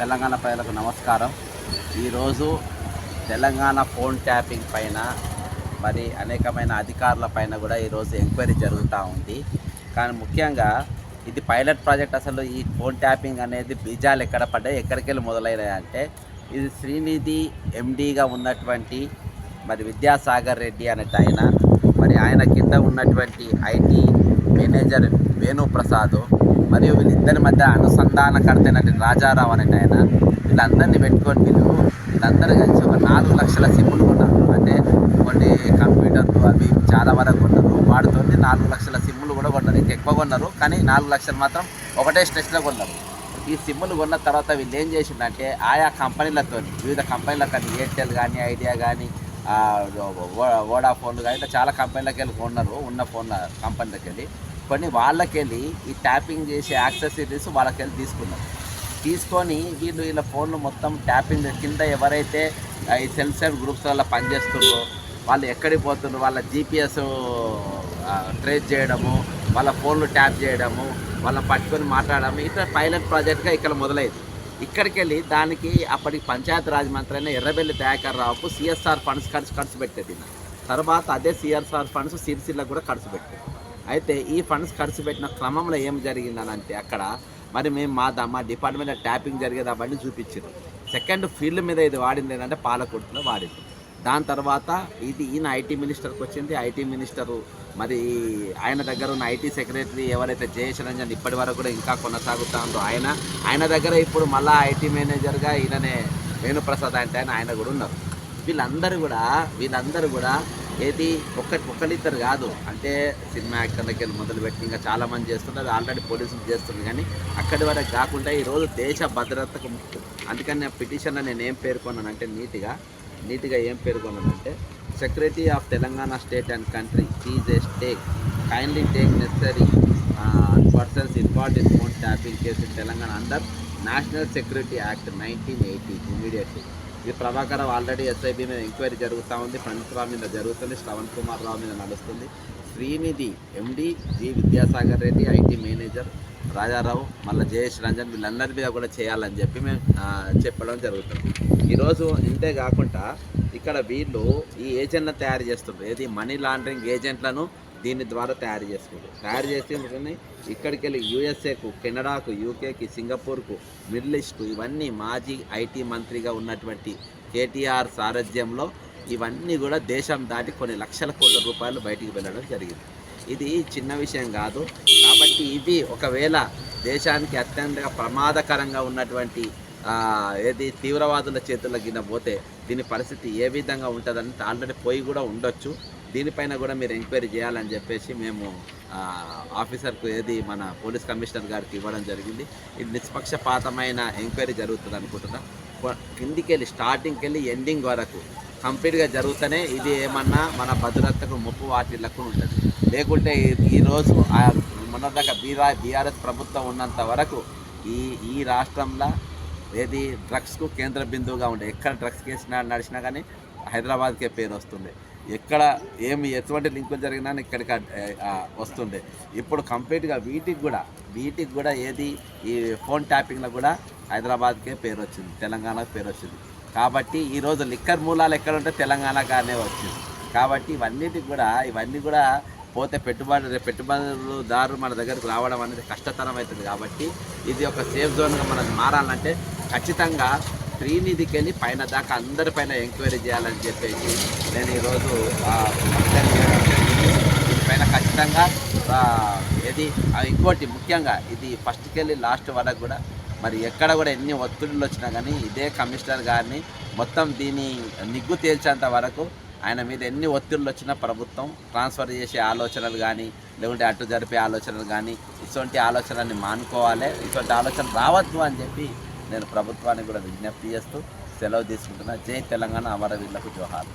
తెలంగాణ ప్రజలకు నమస్కారం. ఈరోజు తెలంగాణ ఫోన్ ట్యాపింగ్ పైన మరి అనేకమైన అధికారుల పైన కూడా ఈరోజు ఎంక్వైరీ జరుగుతూ ఉంది. కానీ ముఖ్యంగా ఇది పైలట్ ప్రాజెక్ట్ అసలు ఈ ఫోన్ ట్యాపింగ్ అనేది బీజాలు ఎక్కడ పడ్డాయి ఎక్కడికి వెళ్ళి మొదలైనాయంటే ఇది శ్రీనిధి ఎండీగా ఉన్నటువంటి మరి విద్యాసాగర్ రెడ్డి అనేట ఆయన. మరి ఆయన కింద ఉన్నటువంటి ఐటీ మేనేజర్ వేణుప్రసాద్ మరియు వీళ్ళిద్దరి మధ్య అనుసంధానకర్తైనటువంటి రాజారావు అనేట ఆయన. వీళ్ళందరినీ పెట్టుకొని వీళ్ళు వీళ్ళందరూ కలిసి ఒక నాలుగు లక్షల సిమ్ములు కొన్నారు అంటే కొన్ని కంప్యూటర్లు అవి చాలా వరకు కొన్నారు. వాటితో నాలుగు లక్షల సిమ్ములు కూడా కొన్నారు. ఇంకా ఎక్కువ కొన్నారు. కానీ నాలుగు లక్షలు మాత్రం ఒకటే స్టేజ్లో కొన్నారు. ఈ సిమ్ములు కొన్న తర్వాత వీళ్ళు ఏం చేసిందంటే ఆయా కంపెనీలతో వివిధ కంపెనీలకు కానీ ఎయిర్టెల్ కానీ ఐడియా కానీ వోడాఫోన్ కానీ ఇట్లా చాలా కంపెనీలకు వెళ్ళి కొన్నారు. ఉన్న ఫోన్ కంపెనీలకు వెళ్ళి. కొన్ని వాళ్ళకెళ్ళి ఈ ట్యాపింగ్ చేసే యాక్సెసరీస్ వాళ్ళకెళ్ళి తీసుకున్నాం తీసుకున్నారు. తీసుకొని వీళ్ళు వీళ్ళ ఫోన్లు మొత్తం ట్యాపింగ్ కింద ఎవరైతే ఈ సెల్ సెల్ గ్రూప్స్ వల్ల పనిచేస్తుందో వాళ్ళు ఎక్కడికి పోతుండ్రో వాళ్ళ జీపీఎస్ ట్రేస్ చేయడము వాళ్ళ ఫోన్లు ట్యాప్ చేయడము వాళ్ళ పట్టుకొని మాట్లాడము ఇట్లా పైలట్ ప్రాజెక్ట్గా ఇక్కడ మొదలైంది. ఇక్కడికి వెళ్ళి దానికి అప్పటికి పంచాయతీ రాజ్ మంత్రి అయిన ఎర్రబెల్లి దయాకర్ రావుకు సిఎస్ఆర్ ఫండ్స్ ఖర్చు ఖర్చు పెట్టేది తర్వాత అదే సిఎస్ఆర్ ఫండ్స్ సిరిసిల్లకు కూడా ఖర్చు పెట్టేది. అయితే ఈ ఫండ్స్ ఖర్చు పెట్టిన క్రమంలో ఏం జరిగిందని అంటే అక్కడ మరి మేము మా దా- మా డిపార్ట్మెంట్ ట్యాపింగ్ జరిగేది అవన్నీ చూపించారు. సెకండ్ ఫీల్డ్ మీద ఇది వాడింది ఏంటంటే పాలకుర్తిలో వాడింది. దాని తర్వాత ఇది ఈయన ఐటీ మినిస్టర్కి వచ్చింది. ఐటీ మినిస్టరు మరి ఆయన దగ్గర ఉన్న ఐటీ సెక్రటరీ ఎవరైతే జయేష్ రంజన్ ఇప్పటి వరకు కూడా ఇంకా కొనసాగుతా ఉందో ఆయన ఆయన దగ్గర ఇప్పుడు మళ్ళీ ఐటీ మేనేజర్గా ఈయననే వేణుప్రసాద్ అంటే ఆయన ఆయన కూడా ఉన్నారు. వీళ్ళందరూ కూడా వీళ్ళందరూ కూడా ఏది ఒక్క ఒక్కరిద్దరు కాదు. అంటే సినిమా యాక్టర్లకి వెళ్ళి మొదలుపెట్టి ఇంకా చాలా మంది చేస్తున్నారు ఆల్రెడీ పోలీసులు చేస్తున్నారు కానీ అక్కడి వరకు కాకుండా ఈరోజు దేశ భద్రతకు ముఖ్యం. అందుకని నేను పిటిషన్లో నేను ఏం పేర్కొన్నానంటే నీట్గా నీట్గా ఏం పేర్కొన్నానంటే secretary of Telangana state and country please a stake kindly take necessary persons involve in phone tapping case Telangana under national security act nineteen eighty immediately ఇది ప్రభాకర్ ఆల్రెడీ ఎస్ఐబి మీద ఎంక్వైరీ జరుగుతూ ఉంది. రావు మీద జరుగుతుంది. శ్రవణ్ కుమార్ రావు మీద నడుస్తుంది. Srinidhi MD G Vidyasagar Reddy IT manager Rajarao మళ్ళీ జయేష్ రంజన్ వీళ్ళందరి మీద కూడా చేయాలని చెప్పి మేము చెప్పడం జరుగుతుంది. ఈరోజు ఇంతే కాకుండా ఇక్కడ వీళ్ళు ఈ ఏజెంట్లను తయారు చేస్తుండ్రు ఏది? మనీ లాండరింగ్ ఏజెంట్లను దీని ద్వారా తయారు చేసుకుంటారు. తయారు చేసుకుని ఇక్కడికి వెళ్ళి యూఎస్ఏకు కెనడాకు యూకేకి సింగపూర్కు మిడిల్ ఈస్ట్కు ఇవన్నీ మాజీ ఐటీ మంత్రిగా ఉన్నటువంటి కేటీఆర్ సారథ్యంలో ఇవన్నీ కూడా దేశం దాటి కొన్ని లక్షల కోట్ల రూపాయలు బయటికి వెళ్ళడం జరిగింది. ఇది చిన్న విషయం కాదు. కాబట్టి ఇవి ఒకవేళ దేశానికి అత్యంత ప్రమాదకరంగా ఉన్నటువంటి ఏది తీవ్రవాదుల చేతుల్లో గిన పోతే దీని పరిస్థితి ఏ విధంగా ఉంటుందని ఆల్రెడీ పోయి కూడా ఉండొచ్చు. దీనిపైన కూడా మీరు ఎంక్వైరీ చేయాలని చెప్పేసి మేము ఆఫీసర్కు ఏది మన పోలీస్ కమిషనర్ గారికి ఇవ్వడం జరిగింది. ఇది నిష్పక్షపాతమైన ఎంక్వైరీ జరుగుతుంది అనుకుంటున్నా. కిందికెళ్ళి కిందికి వెళ్ళి స్టార్టింగ్కి వెళ్ళి ఎండింగ్ వరకు కంప్లీట్గా జరుగుతూనే ఇది ఏమన్నా మన భద్రతకు ముప్పు వాటిల్లకు ఉంటుంది. లేకుంటే ఈరోజు మొన్నదాకా బీఆర్ బీఆర్ఎస్ ప్రభుత్వం ఉన్నంత వరకు ఈ ఈ రాష్ట్రంలో ఏది డ్రగ్స్కు కేంద్ర బిందువుగా ఉండే ఎక్కడ డ్రగ్స్ కేసు నడిచినా కానీ హైదరాబాద్కే పేరు వస్తుంది ఎక్కడ ఏమి ఎటువంటి లింకులు జరిగినా ఇక్కడికి వస్తుండే. ఇప్పుడు కంప్లీట్గా వీటికి కూడా వీటికి కూడా ఏది ఈ ఫోన్ ట్యాపింగ్లో కూడా హైదరాబాద్కే పేరు వచ్చింది తెలంగాణకు పేరు వచ్చింది కాబట్టి ఈరోజు లిక్కర్ మూలాలు ఎక్కడ ఉంటే తెలంగాణగానే వచ్చింది. కాబట్టి ఇవన్నిటికి కూడా ఇవన్నీ కూడా పోతే పెట్టుబడి పెట్టుబడిదారు మన దగ్గరకు రావడం అనేది కష్టతరం అవుతుంది కాబట్టి ఇది ఒక సేఫ్ జోన్గా మనం మారాలంటే ఖచ్చితంగా శ్రీనిధికి వెళ్ళి పైన దాకా అందరి పైన ఎంక్వైరీ చేయాలని చెప్పేసి నేను ఈరోజు పైన దీనిపైన ఖచ్చితంగా ఏది ఇంకోటి ముఖ్యంగా ఇది ఫస్ట్కి వెళ్ళి లాస్ట్ వరకు కూడా మరి ఎక్కడ కూడా ఎన్ని ఒత్తిడులు వచ్చినా కానీ ఇదే కమిషనర్ గారిని మొత్తం దీని నిగ్గు తేల్చేంత వరకు ఆయన మీద ఎన్ని ఒత్తిళ్ళు వచ్చినా ప్రభుత్వం ట్రాన్స్ఫర్ చేసే ఆలోచనలు కానీ లేకుంటే అటు జరిపే ఆలోచనలు కానీ ఇటువంటి ఆలోచనల్ని మానుకోవాలి ఇటువంటి ఆలోచన రావద్దు అని చెప్పి నేను ప్రభుత్వానికి కూడా విజ్ఞప్తి చేస్తూ సెలవు తీసుకుంటున్నా. జై తెలంగాణ అమరవీరులకు జోహార్.